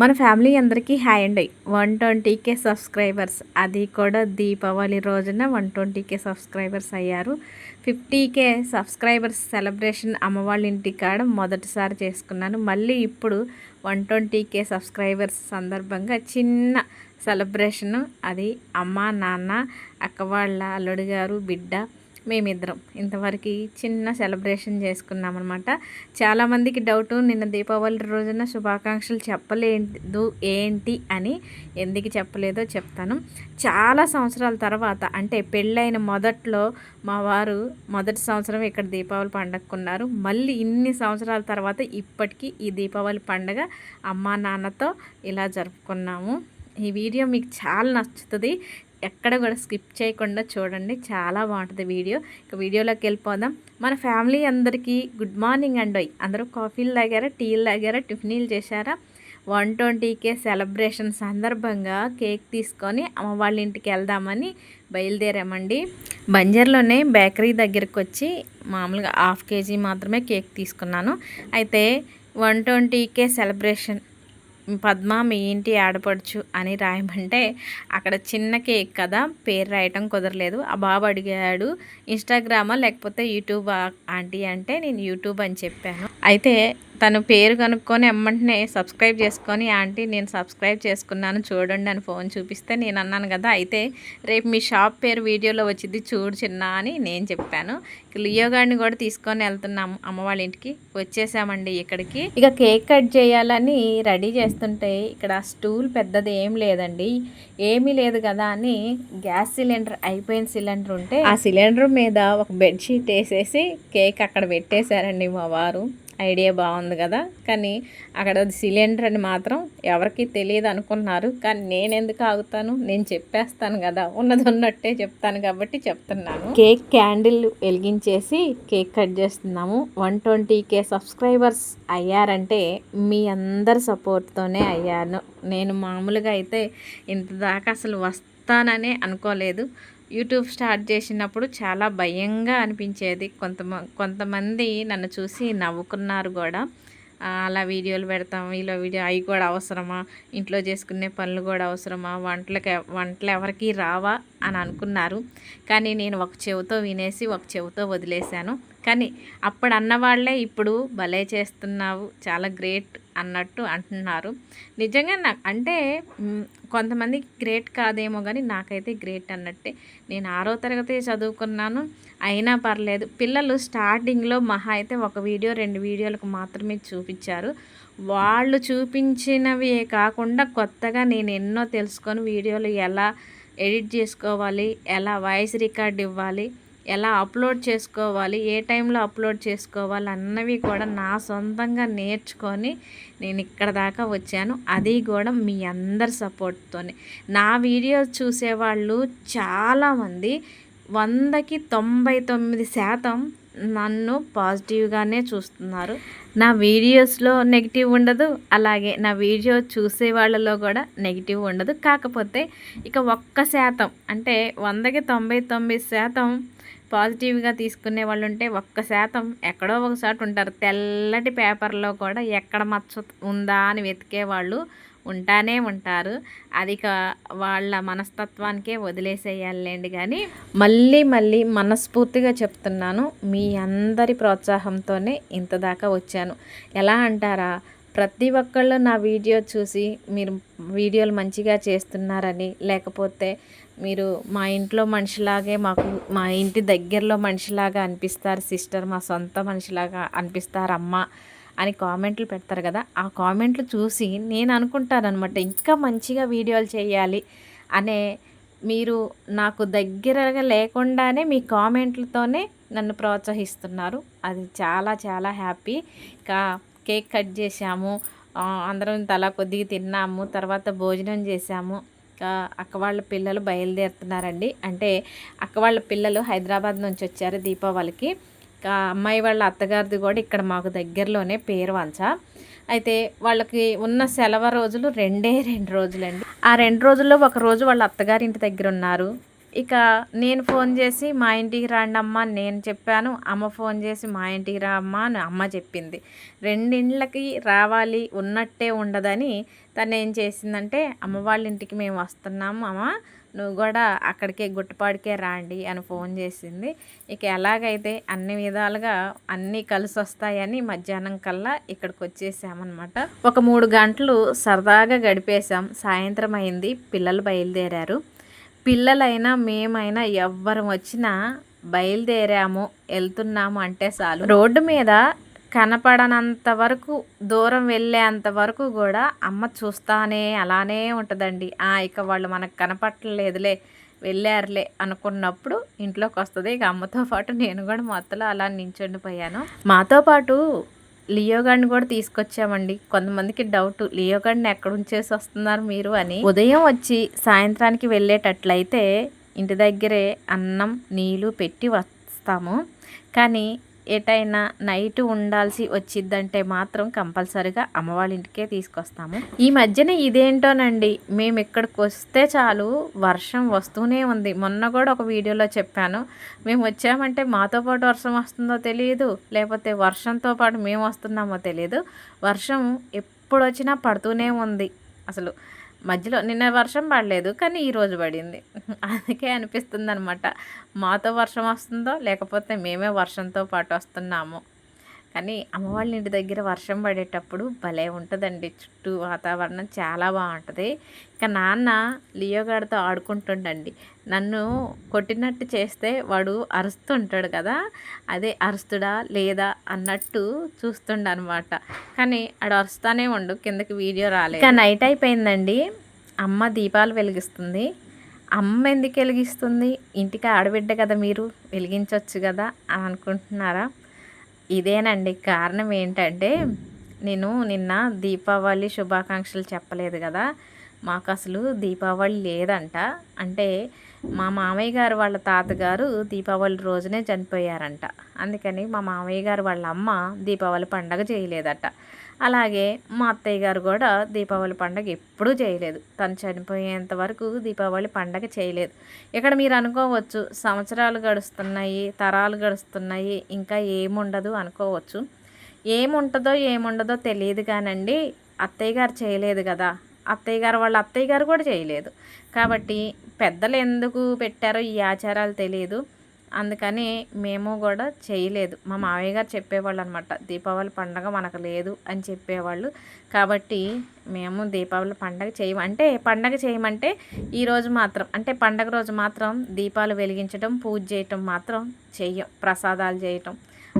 మన ఫ్యామిలీ అందరికీ హ్యాయ్ అండి. One twenty K subscribers. అది కూడా దీపావళి రోజున వన్ ట్వంటీకే సబ్స్క్రైబర్స్ అయ్యారు. ఫిఫ్టీకే సబ్స్క్రైబర్స్ సెలబ్రేషన్ అమ్మవాళ్ళ ఇంటి కాడ మొదటిసారి చేసుకున్నాను. మళ్ళీ ఇప్పుడు వన్ ట్వంటీకే సబ్స్క్రైబర్స్ సందర్భంగా చిన్న సెలబ్రేషను అది అమ్మ నాన్న అక్క వాళ్ళ అల్లుడు గారు బిడ్డ మేమిద్దరం. ఇంతవరకు చిన్న సెలబ్రేషన్ చేసుకున్నాం అనమాట చాలామందికి డౌట్ నిన్న దీపావళి రోజున శుభాకాంక్షలు చెప్పలేదు ఏంటి అని ఎందుకు చెప్పలేదో చెప్తాను. చాలా సంవత్సరాల తర్వాత అంటే పెళ్ళైన మొదట్లో మా వారు మొదటి సంవత్సరం ఇక్కడ దీపావళి పండగకున్నారు. మళ్ళీ ఇన్ని సంవత్సరాల తర్వాత ఇప్పటికీ ఈ దీపావళి పండగ అమ్మా నాన్నతో ఇలా జరుపుకున్నాము. ఈ వీడియో మీకు చాలా నచ్చుతుంది. ఎక్కడ కూడా స్కిప్ చేయకుండా చూడండి. చాలా బాగుంటుంది వీడియో. ఇక వీడియోలోకి వెళ్ళిపోదాం. మన ఫ్యామిలీ అందరికీ గుడ్ మార్నింగ్ అండి. అందరూ కాఫీలు తాగారా? టీలు తాగారా? టిఫినీలు చేశారా? వన్ ట్వంటీకే సెలబ్రేషన్ సందర్భంగా కేక్ తీసుకొని అమ్మ వాళ్ళ ఇంటికి వెళ్దామని బయలుదేరామండి. బంజర్లోనే బేకరీ దగ్గరికి వచ్చి మామూలుగా హాఫ్ కేజీ మాత్రమే కేక్ తీసుకున్నాను. అయితే one twenty K celebration Padma మీ ఇంటి ఆడపడుచు అని రాయమంటే అక్కడ చిన్న కేక్ కదా పేరు రాయటం కుదరలేదు. ఆ బాబు అడిగాడు ఇన్స్టాగ్రామా లేకపోతే యూట్యూబ్ ఆంటీ? అంటే నేను యూట్యూబ్ అని చెప్పాను. అయితే తను పేరు కనుక్కొని ఎమ్మంటనే సబ్స్క్రైబ్ చేసుకొని ఆంటీ నేను సబ్స్క్రైబ్ చేసుకున్నాను చూడండి అని ఫోన్ చూపిస్తే నేను అన్నాను కదా అయితే రేపు మీ షాప్ పేరు వీడియోలో వచ్చింది చూడు చిన్న అని నేను చెప్పాను. లియో గారిని కూడా తీసుకొని వెళ్తున్నాము అమ్మ వాళ్ళ ఇంటికి వచ్చేసామండి ఇక్కడికి. ఇక కేక్ కట్ చేయాలని రెడీ చేస్తుంటే ఇక్కడ స్టూల్ పెద్దది ఏం లేదండి. ఏమీ లేదు కదా అని గ్యాస్ సిలిండర్ అయిపోయిన సిలిండర్ ఉంటే ఆ సిలిండర్ మీద ఒక బెడ్షీట్ వేసేసి కేక్ అక్కడ పెట్టేశారండి మా వారు. ఐడియా బాగుంది కదా. కానీ అక్కడ సిలిండర్ అని మాత్రం ఎవరికి తెలియదు అనుకున్నారు కానీ నేను ఎందుకు ఆగుతాను? నేను చెప్పేస్తాను కదా. ఉన్నది ఉన్నట్టే చెప్తాను కాబట్టి చెప్తున్నాను. కేక్ క్యాండిల్ వెలిగించేసి కేక్ కట్ చేస్తున్నాము. వన్ ట్వంటీ కే సబ్స్క్రైబర్స్ అయ్యారంటే మీ అందరి సపోర్ట్తోనే అయ్యాను. నేను మామూలుగా అయితే ఇంత దాకా అసలు వస్తాననే అనుకోలేదు. యూట్యూబ్ స్టార్ట్ చేసినప్పుడు చాలా భయంగా అనిపించేది. కొంత కొంతమంది నన్ను చూసి నవ్వుకున్నారు కూడా. అలా వీడియోలు పెడతాం ఇలా వీడియో అవి కూడా అవసరమా? ఇంట్లో చేసుకునే పనులు కూడా అవసరమా? వంటలకి వంటలు ఎవరికి రావా? అని అనుకున్నారు. కానీ నేను ఒక చెవితో వినేసి ఒక చెవితో వదిలేశాను. కానీ అప్పుడు అన్నవాళ్ళే ఇప్పుడు భలే చేస్తున్నావు చాలా గ్రేట్ అన్నట్టు అంటున్నారు. నిజంగా నాకు అంటే కొంతమంది గ్రేట్ కాదేమో కానీ నాకైతే గ్రేట్ అన్నట్టే. నేను ఆరో తరగతి చదువుకున్నాను అయినా పర్లేదు. పిల్లలు స్టార్టింగ్లో మహా అయితే ఒక వీడియో రెండు వీడియోలకు మాత్రమే చూపించారు. వాళ్ళు చూపించినవి కాకుండా కొత్తగా నేను ఎన్నో తెలుసుకొని వీడియోలు ఎలా ఎడిట్ చేసుకోవాలి ఎలా వాయిస్ రికార్డ్ ఇవ్వాలి ఎలా అప్లోడ్ చేసుకోవాలి ఏ టైంలో అప్లోడ్ చేసుకోవాలి అన్నవి కూడా నా సొంతంగా నేర్చుకొని నేను ఇక్కడ దాకా వచ్చాను. అది కూడా మీ అందరి సపోర్ట్తోనే. నా వీడియోస్ చూసేవాళ్ళు చాలామంది వందకి తొంభై తొమ్మిది శాతం నన్ను పాజిటివ్గానే చూస్తున్నారు. నా వీడియోస్లో నెగిటివ్ ఉండదు అలాగే నా వీడియో చూసే వాళ్ళలో కూడా నెగిటివ్ ఉండదు. కాకపోతే ఇక ఒక్క శాతం అంటే వందకి తొంభై తొమ్మిది శాతం పాజిటివ్గా తీసుకునే వాళ్ళు ఉంటే ఒక్క శాతం ఎక్కడో ఒకసారి ఉంటారు. తెల్లటి పేపర్లో కూడా ఎక్కడ మచ్చ ఉందా అని వెతికే వాళ్ళు ఉంటానే ఉంటారు. అది వాళ్ళ మనస్తత్వానికే వదిలేసేయాలండి కానీ మళ్ళీ మళ్ళీ మనస్ఫూర్తిగా చెప్తున్నాను. మీ అందరి ప్రోత్సాహంతోనే ఇంత దాకా వచ్చాను. ఎలా అంటారా? ప్రతి ఒక్కళ్ళు నా వీడియో చూసి మీరు వీడియోలు మంచిగా చేస్తున్నారని లేకపోతే మీరు మా ఇంట్లో మనిషిలాగే మాకు మా ఇంటి దగ్గరలో మనిషిలాగా అనిపిస్తారు సిస్టర్ మా సొంత మనిషిలాగా అనిపిస్తారు అమ్మ అని కామెంట్లు పెడతారు కదా. ఆ కామెంట్లు చూసి నేను అనుకుంటానమాట ఇంకా మంచిగా వీడియోలు చేయాలి అనే మీరు నాకు దగ్గరగా లేకుండానే మీ కామెంట్లతోనే నన్ను ప్రోత్సహిస్తున్నారు. అది చాలా చాలా హ్యాపీ. ఇంకా కేక్ కట్ చేసాము అందరం తలా కొద్దిగా తిన్నాము తర్వాత భోజనం చేసాము అక్క వాళ్ళ పిల్లలు బయలుదేరుతున్నారండి. అంటే అక్క వాళ్ళ పిల్లలు హైదరాబాద్ నుంచి వచ్చారు దీపావళికి. అమ్మాయి వాళ్ళ అత్తగారిది కూడా ఇక్కడ మాకు దగ్గరలోనే పేరు వంచ అయితే వాళ్ళకి ఉన్న సెలవు రోజులు రెండే రెండు రోజులండి. ఆ రెండు రోజుల్లో ఒక రోజు వాళ్ళ అత్తగారి ఇంటి దగ్గర ఉన్నారు. ఇక నేను ఫోన్ చేసి మా ఇంటికి రండి అమ్మ నేను చెప్పాను. అమ్మ ఫోన్ చేసి మా ఇంటికి రా అమ్మ అని అమ్మ చెప్పింది. రెండిళ్ళకి రావాలి ఉన్నట్టే ఉండదని తను ఏం చేసిందంటే అమ్మ వాళ్ళ ఇంటికి మేము వస్తున్నాము అమ్మ నువ్వు కూడా అక్కడికే గుట్టుపాడికే రాండి అని ఫోన్ చేసింది. ఇక ఎలాగైతే అన్ని విధాలుగా అన్నీ కలిసి వస్తాయని మధ్యాహ్నం కల్లా ఇక్కడికి వచ్చేసామన్నమాట. ఒక మూడు గంటలు సరదాగా గడిపేశాం. సాయంత్రం అయింది. పిల్లలు బయలుదేరారు. పిల్లలైనా మేమైనా ఎవ్వరం వచ్చినా బయలుదేరాము వెళ్తున్నాము అంటే చాలు. రోడ్డు మీద కనపడనంత వరకు దూరం వెళ్ళేంత వరకు కూడా అమ్మ చూస్తానే అలానే ఉంటుందండి. ఆ ఇక వాళ్ళు మనకు కనపట్టలేదులే వెళ్ళారులే అనుకున్నప్పుడు ఇంట్లోకి వస్తుంది. ఇక అమ్మతో పాటు నేను కూడా మొత్తలో అలా నించుండిపోయాను మాతో పాటు లియో కూడా తీసుకొచ్చామండి. కొంతమందికి డౌట్ లియో ఎక్కడ ఉంచేసి వస్తున్నారు మీరు అని. ఉదయం వచ్చి సాయంత్రానికి వెళ్ళేటట్లయితే ఇంటి దగ్గరే అన్నం నీళ్ళు పెట్టి వస్తాము. కానీ ఎటైనా నైట్ ఉండాల్సి వచ్చిందంటే మాత్రం కంపల్సరిగా అమ్మవాళ్ళ ఇంటికే తీసుకొస్తాము. ఈ మధ్యన ఇదేంటోనండి మేము ఇక్కడికి వస్తే చాలు వర్షం వస్తూనే ఉంది. మొన్న కూడా ఒక వీడియోలో చెప్పాను మేము వచ్చామంటే మాతో పాటు వర్షం వస్తుందో తెలియదు లేకపోతే వర్షంతో పాటు మేము వస్తున్నామో తెలియదు వర్షం ఎప్పుడు వచ్చినా పడుతూనే ఉంది. అసలు మధ్యలో నిన్న వర్షం పడలేదు కానీ ఈరోజు పడింది. అందుకే అనిపిస్తుంది అనమాట మాతో వర్షం వస్తుందో లేకపోతే మేమే వర్షంతో పాటు వస్తున్నాము. కానీ అమ్మవాళ్ళ ఇంటి దగ్గర వర్షం పడేటప్పుడు భలే ఉంటుందండి. చుట్టూ వాతావరణం చాలా బాగుంటుంది. ఇక నాన్న లియోగాడితో ఆడుకుంటుండండి. నన్ను కొట్టినట్టు చేస్తే వాడు అరుస్తుంటాడు కదా అదే అరుస్తుడా లేదా అన్నట్టు చూస్తుండనమాట. కానీ ఆడు అరుస్తానే ఉండు కిందకి వీడియో రాలేదు. ఇక నైట్ అయిపోయిందండి. అమ్మ దీపాలు వెలిగిస్తుంది. అమ్మ ఎందుకు వెలిగిస్తుంది? ఇంటికి ఆడబిడ్డ కదా మీరు వెలిగించవచ్చు కదా అని అనుకుంటున్నారా? ఇదేనండి కారణం ఏంటంటే నేను నిన్న దీపావళి శుభాకాంక్షలు చెప్పలేదు కదా. మాకు అసలు దీపావళి లేదంట. అంటే మా మామయ్య గారు వాళ్ళ తాతగారు దీపావళి రోజునే చనిపోయారంట. అందుకని మా మామయ్య గారు వాళ్ళ అమ్మ దీపావళి పండగ చేయలేదట. అలాగే మా అత్తయ్య గారు కూడా దీపావళి పండగ ఎప్పుడూ చేయలేదు. తను చనిపోయేంత వరకు దీపావళి పండగ చేయలేదు. ఇక్కడ మీరు అనుకోవచ్చు సంవత్సరాలు గడుస్తున్నాయి తరాలు గడుస్తున్నాయి ఇంకా ఏముండదు అనుకోవచ్చు. ఏముంటుందో ఏముండదో తెలియదు కానండి అత్తయ్య గారు చేయలేదు కదా. అత్తయ్య గారు వాళ్ళ అత్తయ్య గారు కూడా చేయలేదు. కాబట్టి పెద్దలు ఎందుకు పెట్టారో ఈ ఆచారాలు తెలియదు. అందుకని మేము కూడా చేయలేదు. మా మావయ్య గారు చెప్పేవాళ్ళు అనమాట దీపావళి పండగ మనకు లేదు అని చెప్పేవాళ్ళు. కాబట్టి మేము దీపావళి పండగ చేయము అంటే పండగ చేయమంటే ఈరోజు మాత్రం అంటే పండగ రోజు మాత్రం దీపాలు వెలిగించడం పూజ చేయటం మాత్రం చెయ్యం ప్రసాదాలు చేయటం.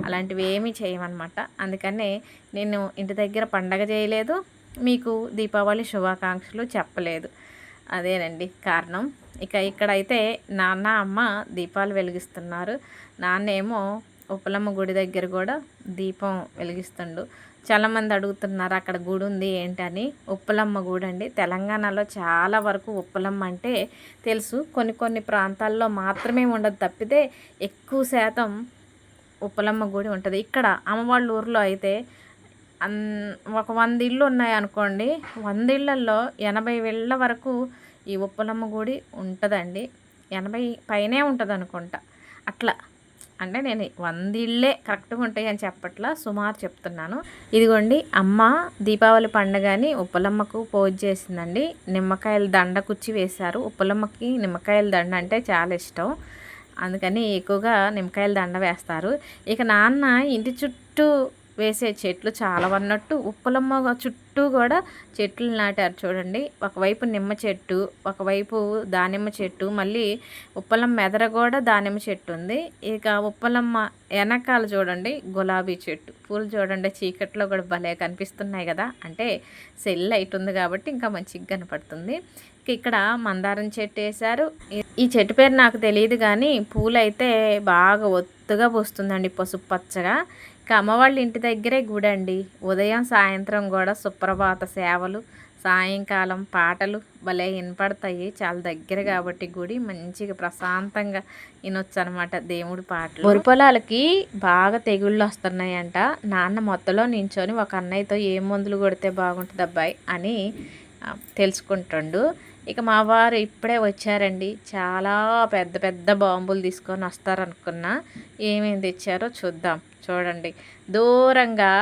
అలాంటివి ఏమీ చేయమన్నమాట అందుకనే నేను ఇంటి దగ్గర పండగ చేయలేదు మీకు దీపావళి శుభాకాంక్షలు చెప్పలేదు. అదేనండి కారణం. ఇక ఇక్కడైతే నాన్న అమ్మ దీపాలు వెలిగిస్తున్నారు. నాన్న ఏమో ఉప్పలమ్మ గుడి దగ్గర కూడా దీపం వెలిగిస్తుండు. చాలామంది అడుగుతున్నారు అక్కడ గుడి ఉంది ఏంటని ఉప్పలమ్మ గుడి అండి. తెలంగాణలో చాలా వరకు ఉప్పలమ్మ అంటే తెలుసు. కొన్ని కొన్ని ప్రాంతాల్లో మాత్రమే ఉండదు. తప్పితే ఎక్కువ శాతం ఉప్పలమ్మ గుడి ఉంటుంది. ఇక్కడ అమ్మవాళ్ళ ఊర్లో అయితే అన్ ఒక వంద ఇళ్ళు ఉన్నాయి అనుకోండి. వంద ఇళ్ళల్లో ఎనభై వేళ్ళ వరకు ఈ ఉప్పలమ్మ గుడి ఉంటుందండి. ఎనభై పైనే ఉంటుంది అనుకుంటా అట్లా. అంటే నేను వంద ఇళ్ళే కరెక్ట్గా ఉంటాయి అని చెప్పట్లా సుమారు చెప్తున్నాను. ఇదిగోండి అమ్మ దీపావళి పండుగని ఉప్పలమ్మకు పూజ చేసిందండి. నిమ్మకాయల దండ కుచ్చి వేశారు. ఉప్పలమ్మకి నిమ్మకాయల దండ అంటే చాలా ఇష్టం. అందుకని ఎక్కువగా నిమ్మకాయల దండ వేస్తారు. ఇక నాన్న ఇంటి చుట్టూ వేసే చెట్లు చాలా ఉన్నట్టు ఉప్పలమ్మ చుట్టూ కూడా చెట్లు నాటారు చూడండి. ఒకవైపు నిమ్మ చెట్టు ఒకవైపు దానిమ్మ చెట్టు మళ్ళీ ఉప్పలమ్మ ఎదర కూడా దానిమ్మ చెట్టు ఉంది. ఇక ఉప్పలమ్మ వెనకాల చూడండి గులాబీ చెట్టు. పూలు చూడండి చీకట్లో కూడా భలే కనిపిస్తున్నాయి కదా. అంటే సెల్ లైట్ ఉంది కాబట్టి ఇంకా మంచిగా కనపడుతుంది. ఇక్కడ మందారం చెట్టు వేశారు. ఈ చెట్టు పేరు నాకు తెలియదు కానీ పూలైతే బాగా ఒత్తుగా పోస్తుందండి పసుపు పచ్చగా. ఇక అమ్మవాళ్ళ ఇంటి దగ్గరే గుడండి. ఉదయం సాయంత్రం కూడా సుప్రభాత సేవలు సాయంకాలం పాటలు భలే వినపడతాయి. చాలా దగ్గర కాబట్టి గుడి మంచిగా ప్రశాంతంగా వినొచ్చు అనమాట దేవుడి పాటలు. వరి పొలాలకి బాగా తెగుళ్ళు వస్తున్నాయంట. నాన్న మొత్తలో నించొని ఒక అన్నయ్యతో ఏ మందులు కొడితే బాగుంటుంది అబ్బాయి అని తెలుసుకుంటుండు. ఇక మా వారు ఇప్పుడే వచ్చారండి. చాలా పెద్ద పెద్ద బాంబులు తీసుకొని వస్తారనుకున్నా ఏమేమి తెచ్చారో చూద్దాం. చూడండి. దూరంగా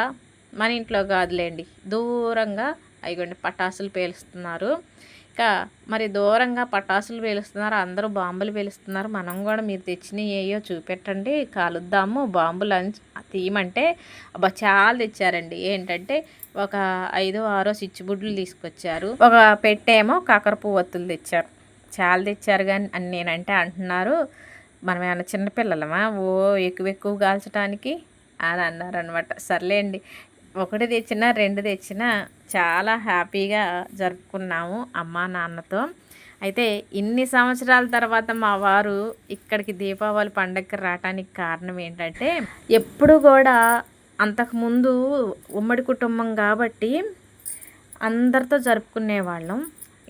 మన ఇంట్లో కాదులేండి. దూరంగా అయిగోండి పటాసులు పేలుస్తున్నారు. ఇక మరి దూరంగా పటాసులు పేలుస్తున్నారు అందరూ బాంబులు పేలుస్తున్నారు. మనం కూడా మీరు తెచ్చినవి ఏయో చూపెట్టండి కాలుద్దాము బాంబులు అని తీయమంటే అబ్బా చాలా తెచ్చారండి. ఏంటంటే ఒక ఐదో ఆరో సిచ్చుబుడ్లు తీసుకొచ్చారు. ఒక పెట్టేమో కాకర పువ్వొత్తులు తెచ్చారు. చాలా తెచ్చారు కానీ అని నేనంటే అంటున్నారు మనం ఏమైనా చిన్నపిల్లలమా ఓ ఎక్కువ ఎక్కువ కాల్చడానికి అని అన్నారనమాట సర్లేండి ఒకటి తెచ్చినా రెండు తెచ్చినా చాలా హ్యాపీగా జరుపుకున్నాము అమ్మా నాన్నతో. అయితే ఇన్ని సంవత్సరాల తర్వాత మా వారు ఇక్కడికి దీపావళి పండగకి రావడానికి కారణం ఏంటంటే ఎప్పుడు కూడా అంతకుముందు ఉమ్మడి కుటుంబం కాబట్టి అందరితో జరుపుకునేవాళ్ళం.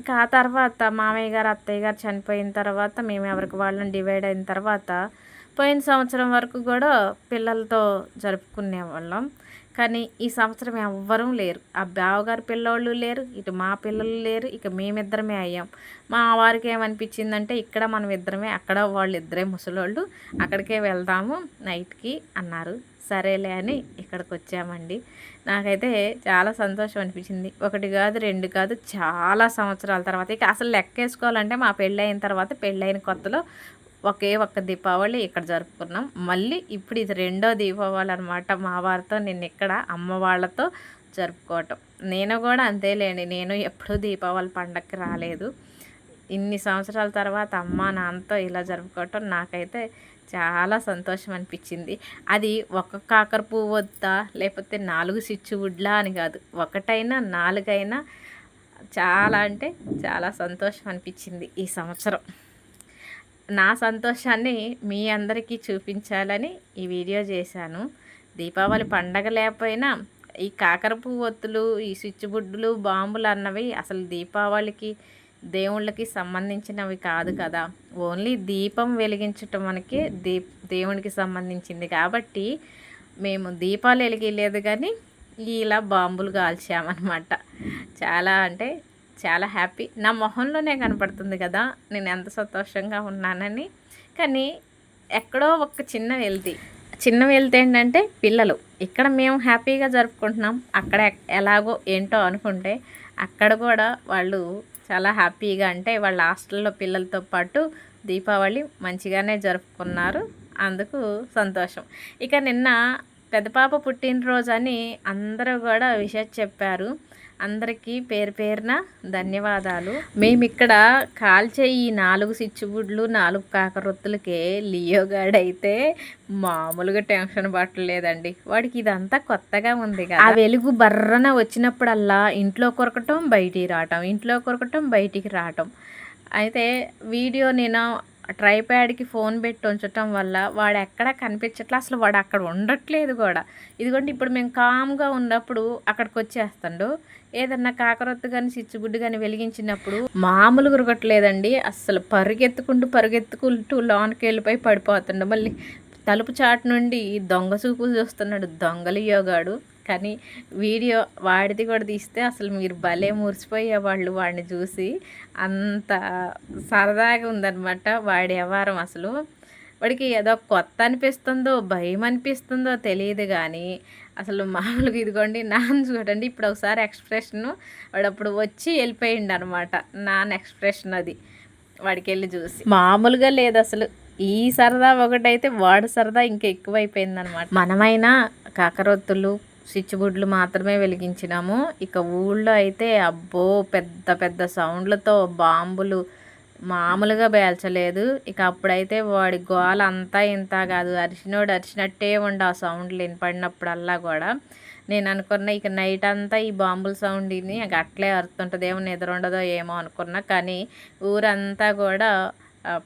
ఇక ఆ తర్వాత మామయ్య గారు అత్తయ్య గారు చనిపోయిన తర్వాత మేము ఎవరికి వాళ్ళని డివైడ్ అయిన తర్వాత పోయిన సంవత్సరం వరకు కూడా పిల్లలతో జరుపుకునేవాళ్ళం. కానీ ఈ సంవత్సరం ఎవ్వరూ లేరు. ఆ బావగారు పిల్లోళ్ళు లేరు ఇటు మా పిల్లలు లేరు ఇక మేమిద్దరమే అయ్యాం. మా వారికి ఏమనిపించిందంటే ఇక్కడ మనం ఇద్దరమే అక్కడ వాళ్ళు ఇద్దరే ముసలోళ్ళు అక్కడికే వెళ్దాము నైట్కి అన్నారు. సరేలే అని ఇక్కడికి వచ్చామండి. నాకైతే చాలా సంతోషం అనిపించింది. ఒకటి కాదు రెండు కాదు చాలా సంవత్సరాల తర్వాత. ఇక అసలు లెక్కేసుకోవాలంటే మా పెళ్ళి అయిన తర్వాత పెళ్ళైన కొత్తలో ఒకే ఒక్క దీపావళి ఇక్కడ జరుపుకున్నాం. మళ్ళీ ఇప్పుడు ఇది రెండో దీపావళి అనమాట మా వారితో నేను ఇక్కడ అమ్మ వాళ్ళతో జరుపుకోవటం. నేను కూడా అంతేలేండి. నేను ఎప్పుడూ దీపావళి పండగకి రాలేదు. ఇన్ని సంవత్సరాల తర్వాత అమ్మ నాన్నతో ఇలా జరుపుకోవటం నాకైతే చాలా సంతోషం అనిపించింది. అది ఒక కాకర పువ్వు వద్దా లేకపోతే నాలుగు స్విచ్ వుడ్లా అని కాదు. ఒకటైనా నాలుగైనా చాలా అంటే చాలా సంతోషం అనిపించింది ఈ సంవత్సరం. నా సంతోషాన్ని మీ అందరికీ చూపించాలని ఈ వీడియో చేశాను. దీపావళి పండగ లేకపోయినా ఈ కాకర పువ్వు ఒత్తులు ఈ స్విచ్ బుడ్డులు బాంబులు అన్నవి అసలు దీపావళికి దేవుళ్ళకి సంబంధించినవి కాదు కదా. ఓన్లీ దీపం వెలిగించటం మనకి దీప్ దేవునికి సంబంధించింది కాబట్టి మేము దీపాలు వెలిగిలేదు కానీ ఇలా బాంబులు కాల్చామన్నమాట. చాలా అంటే చాలా హ్యాపీ. నా మొహంలోనే కనపడుతుంది కదా నేను ఎంత సంతోషంగా ఉన్నానని. కానీ ఎక్కడో ఒక చిన్న వెళ్తి చిన్న వెళ్తే ఏంటంటే పిల్లలు. ఇక్కడ మేము హ్యాపీగా జరుపుకుంటున్నాం. అక్కడ ఎలాగో ఏంటో అనుకుంటే అక్కడ కూడా వాళ్ళు చాలా హ్యాపీగా అంటే వాళ్ళ హాస్టల్లో పిల్లలతో పాటు దీపావళి మంచిగానే జరుపుకున్నారు. అందుకు సంతోషం. ఇక నిన్న పెద్ద పాప పుట్టినరోజు అని అందరూ కూడా విషయం చెప్పారు. అందరికీ పేరు పేరున ధన్యవాదాలు. మేము ఇక్కడ కాల్చే ఈ నాలుగు సిచ్చుబుడ్లు నాలుగు కాకరొత్తులకే లియో మామూలుగా టెన్షన్ పట్టలేదండి. వాడికి ఇదంతా కొత్తగా ఉంది కదా. ఆ వెలుగు బర్రన వచ్చినప్పుడల్లా ఇంట్లో కొరకటం బయటికి రావటం ఇంట్లో కొరకటం బయటికి రావటం. అయితే వీడియో నేను ట్రైప్యాడ్కి ఫోన్ పెట్టి ఉంచటం వల్ల వాడు ఎక్కడ కనిపించట్లే అసలు వాడు అక్కడ ఉండట్లేదు కూడా. ఇదిగోండి ఇప్పుడు మేము కామ్గా ఉన్నప్పుడు అక్కడికి వచ్చేస్తాడు ఏదన్నా కాకరొత్తు కానీ సిచ్చుగుడ్డు కానీ వెలిగించినప్పుడు మామూలుగా ఉరగట్లేదండి. అసలు పరుగెత్తుకుంటూ పరుగెత్తుకుంటూ లోనికి వెళ్ళిపోయి పడిపోతుండు. మళ్ళీ తలుపు చాటు నుండి దొంగ చూపులు చూస్తున్నాడు దొంగలు యోగాడు కానీ వీడియో వాడిది కూడా తీస్తే అసలు మీరు భలే మురిసిపోయేవాళ్ళు వాడిని చూసి. అంత సరదాగా ఉందన్నమాట వాడి వ్యవహారం అసలు. వాడికి ఏదో కొత్త అనిపిస్తుందో భయం అనిపిస్తుందో తెలియదు కానీ అసలు మామూలుగా ఇదిగోండి నాన్న చూడండి ఇప్పుడు ఒకసారి ఎక్స్ప్రెషన్ వాడు అప్పుడు వచ్చి వెళ్ళిపోయిండు అనమాట నాన్న ఎక్స్ప్రెషన్ అది. వాడికి వెళ్ళి చూసి. మామూలుగా లేదు అసలు. ఈ సరదా ఒకటైతే వాడు సరదా ఇంకా ఎక్కువైపోయింది అనమాట మనమైనా కాకరొత్తులు స్విచ్ మాత్రమే వెలిగించినాము. ఇక ఊళ్ళో అయితే అబ్బో పెద్ద పెద్ద సౌండ్లతో బాంబులు మామూలుగా పేల్చలేదు. ఇక అప్పుడైతే వాడి గోల అంతా ఇంత కాదు. అరిచినోడు అరిచినట్టే ఉండు ఆ సౌండ్లు వినపడినప్పుడల్లా కూడా. నేను అనుకున్న ఇక నైట్ అంతా ఈ బాంబుల సౌండ్ విని అట్లే అరుతుంటుందేమో నిద్ర ఉండదో ఏమో అనుకున్నా. కానీ ఊరంతా కూడా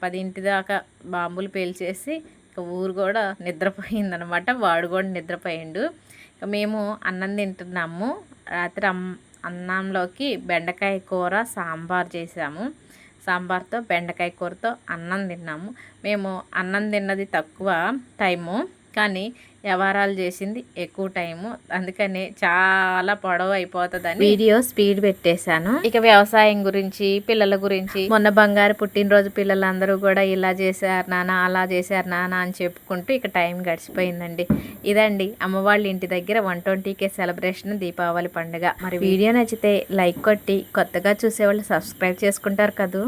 పదింటి దాకా బాంబులు పేల్చేసి ఇక ఊరు కూడా నిద్రపోయిందనమాట. వాడు కూడా నిద్రపోయిండు. మేము అన్నం తింటున్నాము. రాత్రి అన్నంలోకి బెండకాయ కూర సాంబార్ చేసాము. సాంబార్తో బెండకాయ కూరతో అన్నం తిన్నాము. మేము అన్నం తిన్నది తక్కువ టైము. కానీ వ్యవహారాలు చేసింది ఎక్కువ టైము. అందుకనే చాలా పొడవు అయిపోతుందని వీడియో స్పీడ్ పెట్టేశాను. ఇక వ్యవసాయం గురించి పిల్లల గురించి మొన్న బంగారు పుట్టినరోజు పిల్లలందరూ కూడా ఇలా చేశారు నాన్న అలా చేశారు నాన్న అని చెప్పుకుంటూ ఇక టైం గడిచిపోయిందండి. ఇదండి అమ్మవాళ్ళ ఇంటి దగ్గర వన్ ట్వంటీకే సెలబ్రేషన్ దీపావళి పండుగ. మరి వీడియో నచ్చితే లైక్ కొట్టి కొత్తగా చూసేవాళ్ళు సబ్స్క్రైబ్ చేసుకుంటారు కదూ?